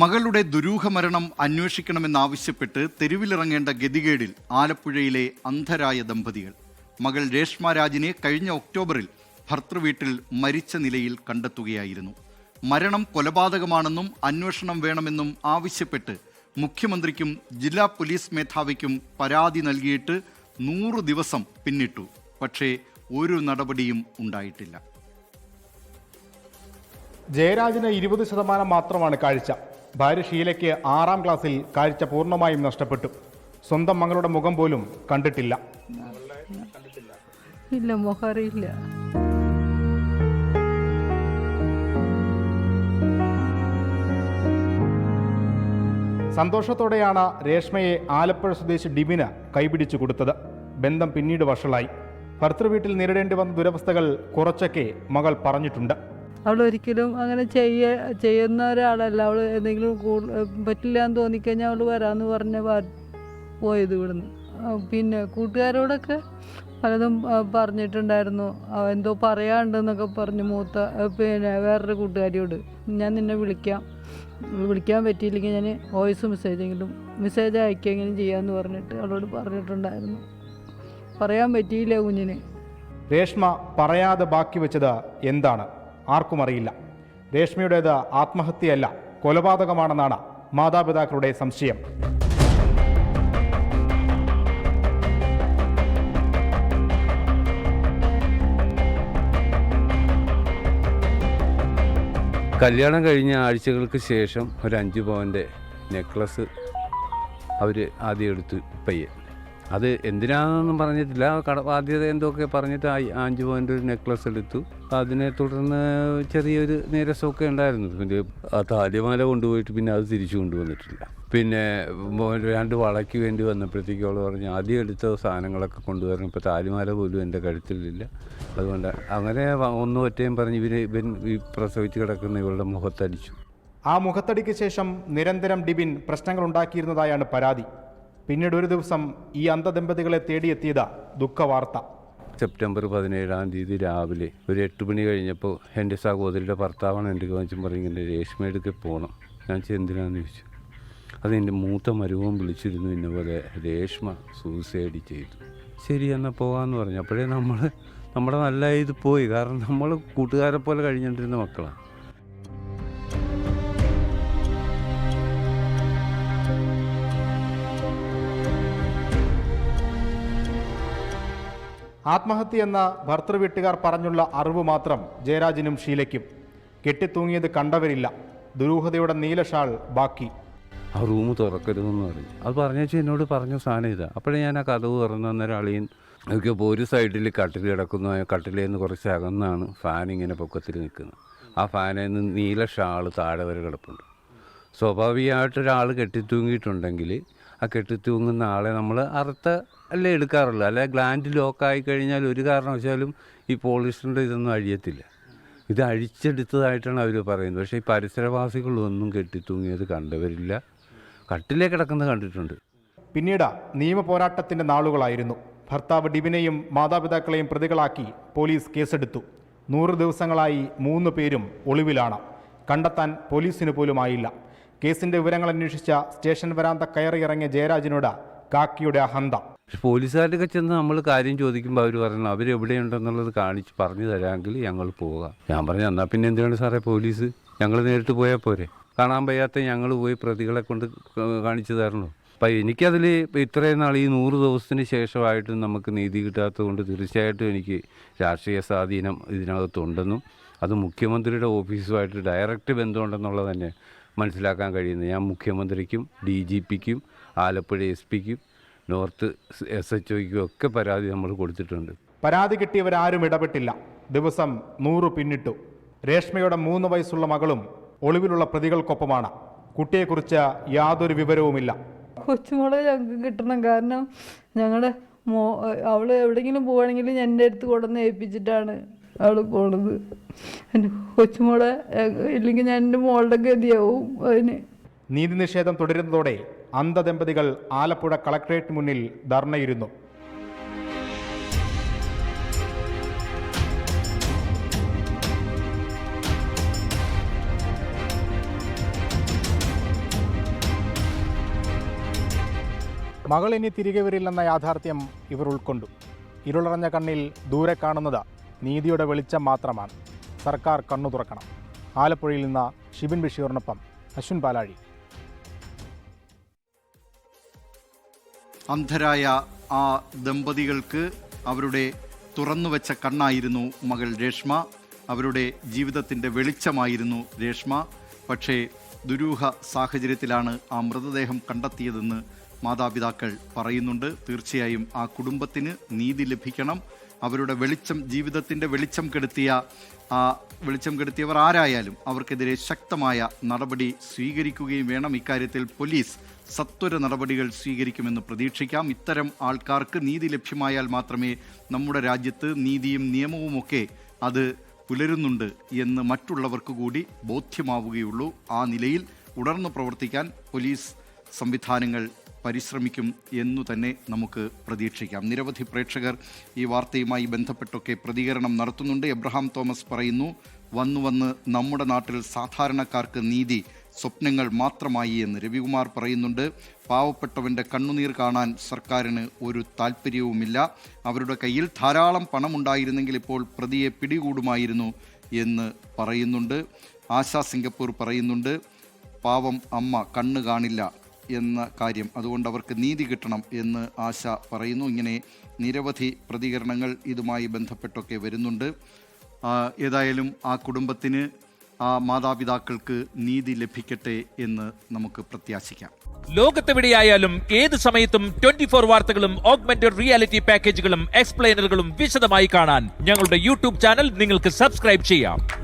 മകളുടെ ദുരൂഹമരണം അന്വേഷിക്കണമെന്നാവശ്യപ്പെട്ട് തെരുവിലിറങ്ങേണ്ട ഗതികേടിൽ ആലപ്പുഴയിലെ അന്ധരായ ദമ്പതികൾ. മകൾ രേഷ്മ രാജിനെ കഴിഞ്ഞ ഒക്ടോബറിൽ ഭർത്തൃവീട്ടിൽ മരിച്ച നിലയിൽ കണ്ടെത്തുകയായിരുന്നു. മരണം കൊലപാതകമാണെന്നും അന്വേഷണം വേണമെന്നും ആവശ്യപ്പെട്ട് മുഖ്യമന്ത്രിക്കും ജില്ലാ പോലീസ് മേധാവിക്കും പരാതി നൽകിയിട്ട് നൂറ് ദിവസം പിന്നിട്ടു. പക്ഷേ ഒരു നടപടിയും ഉണ്ടായിട്ടില്ല. ജയരാജിന് ഇരുപത് ശതമാനം മാത്രമാണ് കാഴ്ച. ഭാര്യ ഷീലയ്ക്ക് ആറാം ക്ലാസ്സിൽ കാഴ്ച പൂർണമായും നഷ്ടപ്പെട്ടു. സ്വന്തം മകളുടെ മുഖം പോലും കണ്ടിട്ടില്ല. ഇല്ല മുഖം അറിയില്ല. സന്തോഷത്തോടെയാണ് രേഷ്മയെ ആലപ്പുഴ സ്വദേശി ഡിബിന് കൈപിടിച്ചു കൊടുത്തത്. ബന്ധം പിന്നീട് വഷളായി. ഭർത്തൃവീട്ടിൽ നേരിടേണ്ടി വന്ന ദുരവസ്ഥകൾ കുറച്ചൊക്കെ മകൾ പറഞ്ഞിട്ടുണ്ട്. അവൾ ഒരിക്കലും അങ്ങനെ ചെയ്യ ചെയ്യുന്ന ഒരാളല്ല. അവൾ എന്തെങ്കിലും പറ്റില്ല എന്ന് തോന്നിക്കഴിഞ്ഞാൽ അവൾ വരാമെന്ന് പറഞ്ഞ പോയത് ഇവിടുന്ന്. പിന്നെ കൂട്ടുകാരോടൊക്കെ പലതും പറഞ്ഞിട്ടുണ്ടായിരുന്നു. എന്തോ പറയാണ്ടെന്നൊക്കെ പറഞ്ഞു മൂത്ത പിന്നെ വേറൊരു കൂട്ടുകാരിയോട് ഞാൻ നിന്നെ വിളിക്കാം. വിളിക്കാൻ പറ്റിയില്ലെങ്കിൽ ഞാൻ വോയിസ് മെസ്സേജെങ്കിലും മെസ്സേജ് അയക്കുകയെങ്കിലും ചെയ്യാമെന്ന് പറഞ്ഞിട്ട് അവളോട് പറഞ്ഞിട്ടുണ്ടായിരുന്നു. പറയാൻ പറ്റിയില്ല കുഞ്ഞിന്. രേഷ്മ പറയാതെ ബാക്കി വെച്ചത് എന്താണ്? ആർക്കും അറിയില്ല. രേഷ്മയുടേത് ആത്മഹത്യയല്ല കൊലപാതകമാണെന്നാണ് മാതാപിതാക്കളുടെ സംശയം. കല്യാണം കഴിഞ്ഞ ആഴ്ചകൾക്ക് ശേഷം ഒരു അഞ്ച് പവന്റെ നെക്ലസ് അവർ ആദ്യം എടുത്തു പയ്യെ. അത് എന്തിനാണെന്നൊന്നും പറഞ്ഞിട്ടില്ല. കട ആദ്യത എന്തൊക്കെ പറഞ്ഞിട്ട് അഞ്ച് പവന്റെ ഒരു നെക്ലസ് എടുത്തു. അതിനെ തുടർന്ന് ചെറിയൊരു നീരസമൊക്കെ ഉണ്ടായിരുന്നു. പിന്നെ ആ താലിമാല കൊണ്ടുപോയിട്ട് പിന്നെ അത് തിരിച്ചു കൊണ്ടുവന്നിട്ടില്ല. പിന്നെ രണ്ട് വളയ്ക്ക് വേണ്ടി വന്നപ്പോഴത്തേക്കും അവൾ പറഞ്ഞു ആദ്യം എടുത്ത സാധനങ്ങളൊക്കെ കൊണ്ടുവരണം. ഇപ്പോൾ താലിമാല പോലും എന്റെ കഴുത്തിലില്ല. അതുകൊണ്ട് അങ്ങനെ ഒന്നും ഒറ്റയും പറഞ്ഞ് ഇവർ ഇവൻ ഈ പ്രസവിച്ച് കിടക്കുന്ന ഇവളുടെ മുഖത്തടിച്ചു. ആ മുഖത്തടിക്ക് ശേഷം നിരന്തരം ഡിബിൻ പ്രശ്നങ്ങൾ ഉണ്ടാക്കിയിരുന്നതായാണ് പരാതി. പിന്നീട് ഒരു ദിവസം ഈ അന്ധദമ്പതികളെ തേടിയെത്തിയത് ദുഃഖവാർത്ത. സെപ്റ്റംബർ പതിനേഴാം തീയതി രാവിലെ ഒരു എട്ട് മണി കഴിഞ്ഞപ്പോൾ എന്റെ സഹോദരിയുടെ ഭർത്താവാണ് എന്റെ കാണിച്ചും പറഞ്ഞ് എന്റെ രേഷ്മ എടുക്കെ പോകണം ഞാൻ ചെന്തിനാന്ന് ചോദിച്ചു. അത് എന്റെ മൂത്ത മരുവും വിളിച്ചിരുന്നു ഇന്ന പോലെ രേഷ്മ സൂസൈഡ് ചെയ്തു. ശരി എന്നാൽ പോകാമെന്ന് പറഞ്ഞു. അപ്പോഴേ നമ്മൾ നമ്മുടെ നല്ല ഇത് പോയി. കാരണം നമ്മൾ കൂട്ടുകാരെ പോലെ കഴിഞ്ഞുകൊണ്ടിരുന്ന മക്കളാണ് ആത്മഹത്യ എന്ന ഭർത്തൃവീട്ടുകാർ പറഞ്ഞുള്ള അറിവ് മാത്രം ജയരാജിനും ഷീലയ്ക്കും കെട്ടിത്തൂങ്ങിയത് കണ്ടവരില്ല. ദുരൂഹതയുടെ നീലഷാൾ ബാക്കി. ആ റൂം തുറക്കരുതെന്ന് പറഞ്ഞു. അത് പറഞ്ഞേച്ചു എന്നോട് പറഞ്ഞ സാധനം ഇതാ. അപ്പോഴേ ഞാൻ ആ കഥവ് തുറന്നു അന്നേരം അളിയൻ നോക്കിയപ്പോൾ ഒരു സൈഡിൽ കട്ടിൽ കിടക്കുന്ന. കട്ടിലിൽ നിന്ന് കുറച്ച് അകന്നാണ് ഫാൻ ഇങ്ങനെ പൊക്കത്തിൽ നിൽക്കുന്നത്. ആ ഫാനിൽ നിന്ന് നീല ഷാൾ താഴെ വരെ കിടപ്പുണ്ട്. സ്വാഭാവികമായിട്ട് ഒരാൾ കെട്ടിത്തൂങ്ങിയിട്ടുണ്ടെങ്കിൽ ആ കെട്ടിത്തൂങ്ങുന്ന ആളെ നമ്മൾ അറുത്ത അല്ലേ എടുക്കാറുള്ളൂ. അല്ലെ ഗ്ലാൻഡ് ലോക്കായി കഴിഞ്ഞാൽ ഒരു കാരണവശാലും ഈ പോളിസ്റ്ററിന്റെ ഇതൊന്നും അഴിയത്തില്ല. ഇത് അഴിച്ചെടുത്തതായിട്ടാണ് അവർ പറയുന്നത്. പക്ഷേ ഈ പരിസരവാസികളൊന്നും കെട്ടിത്തൂങ്ങിയത് കണ്ടവരില്ല. കട്ടിലേ കിടക്കുന്നത് കണ്ടിട്ടുണ്ട്. പിന്നീട് നിയമ പോരാട്ടത്തിന്റെ നാളുകളായിരുന്നു. ഭർത്താവ് ഡിബിനെയും മാതാപിതാക്കളെയും പ്രതികളാക്കി പോലീസ് കേസെടുത്തു. നൂറ് ദിവസങ്ങളായി മൂന്ന് പേരും ഒളിവിലാണ്. കണ്ടെത്താൻ പോലീസിന് പോലും ആയില്ല കേസിന്റെ വിവരങ്ങൾ അന്വേഷിച്ച സ്റ്റേഷൻ വരാന്ത കയറിയിറങ്ങിയ ജയരാജിനോട് കാക്കിയുടെ അഹന്ത. പോലീസുകാരുടെ ചെന്ന് നമ്മൾ കാര്യം ചോദിക്കുമ്പോൾ അവർ പറയുന്നു അവരെവിടെയുണ്ടെന്നുള്ളത് കാണിച്ച് പറഞ്ഞു തരാമെങ്കിൽ ഞങ്ങൾ പോകാം. ഞാൻ പറഞ്ഞു എന്നാൽ പിന്നെ എന്തിനാണ് സാറേ പോലീസ്? ഞങ്ങൾ നേരിട്ട് പോയാൽ പോരെ. കാണാൻ വയ്യാത്ത ഞങ്ങൾ പോയി പ്രതികളെ കൊണ്ട് കാണിച്ചു തരണോ? അപ്പം എനിക്കതിൽ ഇത്രയും നാൾ ഈ നൂറ് ദിവസത്തിന് ശേഷമായിട്ടും നമുക്ക് നീതി കിട്ടാത്തതുകൊണ്ട് തീർച്ചയായിട്ടും എനിക്ക് രാഷ്ട്രീയ സ്വാധീനം ഇതിനകത്തുണ്ടെന്നും അത് മുഖ്യമന്ത്രിയുടെ ഓഫീസുമായിട്ട് ഡയറക്റ്റ് ബന്ധമുണ്ടെന്നുള്ളത് തന്നെ മനസ്സിലാക്കാൻ കഴിയുന്നത്. ഞാൻ മുഖ്യമന്ത്രിക്കും ഡി ജി പിക്കും ആലപ്പുഴ എസ് പിക്കും നോർത്ത് എസ് എച്ച് ഒയ്ക്കും ഒക്കെ പരാതി നമ്മൾ കൊടുത്തിട്ടുണ്ട്. പരാതി കിട്ടിയവരാരും ഇടപെട്ടില്ല. ദിവസം നൂറ് പിന്നിട്ടു. രേഷ്മയുടെ മൂന്ന് വയസ്സുള്ള മകളും ഒളിവിലുള്ള പ്രതികൾക്കൊപ്പമാണ്. കുട്ടിയെക്കുറിച്ച് യാതൊരു വിവരവുമില്ല. കൊച്ചുമോളെ ഞങ്ങൾക്ക് കിട്ടണം. കാരണം ഞങ്ങളുടെ മോ അവൾ എവിടെയെങ്കിലും പോവുകയാണെങ്കിൽ എന്റെ അടുത്ത് കൊണ്ടുവന്ന് ഏൽപ്പിച്ചിട്ടാണ്. അവൾ പോണത്. എന്റെ കൊച്ചുമോളെ ഇല്ലെങ്കിൽ ഞാൻ എന്റെ മോളുടെ ഗതിയാവും അതിന്. നീതി നിഷേധം തുടരുന്നതോടെ അന്ധദമ്പതികൾ ആലപ്പുഴ കളക്ടറേറ്റ് മുന്നിൽ ധർണയിരുന്നു. മകൾ ഇനി തിരികെ വരില്ലെന്ന യാഥാർത്ഥ്യം ഇവർ ഉൾക്കൊണ്ടു. ഇരുളറഞ്ഞ കണ്ണിൽ ദൂരെ കാണുന്നത് നീതിയുടെ വെളിച്ചം മാത്രമാണ്. സർക്കാർ കണ്ണു തുറക്കണം. ആലപ്പുഴയിൽ നിന്ന് ഷിബിൻ ബഷീറിനൊപ്പം അശ്വിൻ പാലാഴി. അന്ധരായ ആ ദമ്പതികൾക്ക് അവരുടെ തുറന്നുവെച്ച കണ്ണായിരുന്നു മകൾ രേഷ്മ. അവരുടെ ജീവിതത്തിന്റെ വെളിച്ചമായിരുന്നു രേഷ്മ. പക്ഷേ ദുരൂഹ സാഹചര്യത്തിലാണ് ആ മൃതദേഹം കണ്ടെത്തിയതെന്ന് മാതാപിതാക്കൾ പറയുന്നുണ്ട്. തീർച്ചയായും ആ കുടുംബത്തിന് നീതി ലഭിക്കണം. അവരുടെ വെളിച്ചം ജീവിതത്തിന്റെ വെളിച്ചം കെടുത്തിയ ആ വെളിച്ചം കെടുത്തിയവർ ആരായാലും അവർക്കെതിരെ ശക്തമായ നടപടി സ്വീകരിക്കുകയും വേണം. ഇക്കാര്യത്തിൽ പോലീസ് സത്വര നടപടികൾ സ്വീകരിക്കുമെന്ന് പ്രതീക്ഷിക്കാം. ഇത്തരം ആൾക്കാർക്ക് നീതി ലഭ്യമായാൽ മാത്രമേ നമ്മുടെ രാജ്യത്ത് നീതിയും നിയമവുമൊക്കെ അത് പുലരുന്നുണ്ട് എന്ന് മറ്റുള്ളവർക്ക് കൂടി ബോധ്യമാവുകയുള്ളൂ. ആ നിലയിൽ ഉണർന്നു പ്രവർത്തിക്കാൻ പോലീസ് സംവിധാനങ്ങൾ പരിശ്രമിക്കും എന്നു തന്നെ നമുക്ക് പ്രതീക്ഷിക്കാം. നിരവധി പ്രേക്ഷകർ ഈ വാർത്തയുമായി ബന്ധപ്പെട്ടൊക്കെ പ്രതികരണം നടത്തുന്നുണ്ട്. എബ്രഹാം തോമസ് പറയുന്നു വന്നു വന്ന് നമ്മുടെ നാട്ടിൽ സാധാരണക്കാർക്ക് നീതി സ്വപ്നങ്ങൾ മാത്രമായി എന്ന് രവികുമാർ പറയുന്നുണ്ട്. പാവപ്പെട്ടവന്റെ കണ്ണുനീർ കാണാൻ സർക്കാരിന് ഒരു താല്പര്യവുമില്ല അവരുടെ കയ്യിൽ ധാരാളം പണമുണ്ടായിരുന്നെങ്കിൽ ഇപ്പോൾ പ്രതിയെ പിടികൂടുമായിരുന്നു എന്ന് പറയുന്നുണ്ട്. ആശാ സിംഗപ്പൂർ പറയുന്നുണ്ട് പാവം അമ്മ കണ്ണ് കാണില്ല. എന്ന കാര്യം. അതുകൊണ്ട് അവർക്ക് നീതി കിട്ടണം എന്ന് ആശ പറയുന്നു. ഇങ്ങനെ നിരവധി പ്രതികരണങ്ങൾ ഇതുമായി ബന്ധപ്പെട്ടൊക്കെ വരുന്നുണ്ട്. ഏതായാലും ആ കുടുംബത്തിന് ആ മാതാപിതാക്കൾക്ക് നീതി ലഭിക്കട്ടെ എന്ന് നമുക്ക് പ്രത്യാശിക്കാം. ലോകത്തെവിടെയായാലും ഏത് സമയത്തും ട്വന്റി ഫോർ വാർത്തകളും ഓഗ്മെന്റഡ് റിയാലിറ്റി പാക്കേജുകളും എക്സ്പ്ലെയിനറുകളും വിശദമായി കാണാൻ ഞങ്ങളുടെ യൂട്യൂബ് ചാനൽ നിങ്ങൾക്ക് സബ്സ്ക്രൈബ് ചെയ്യാം.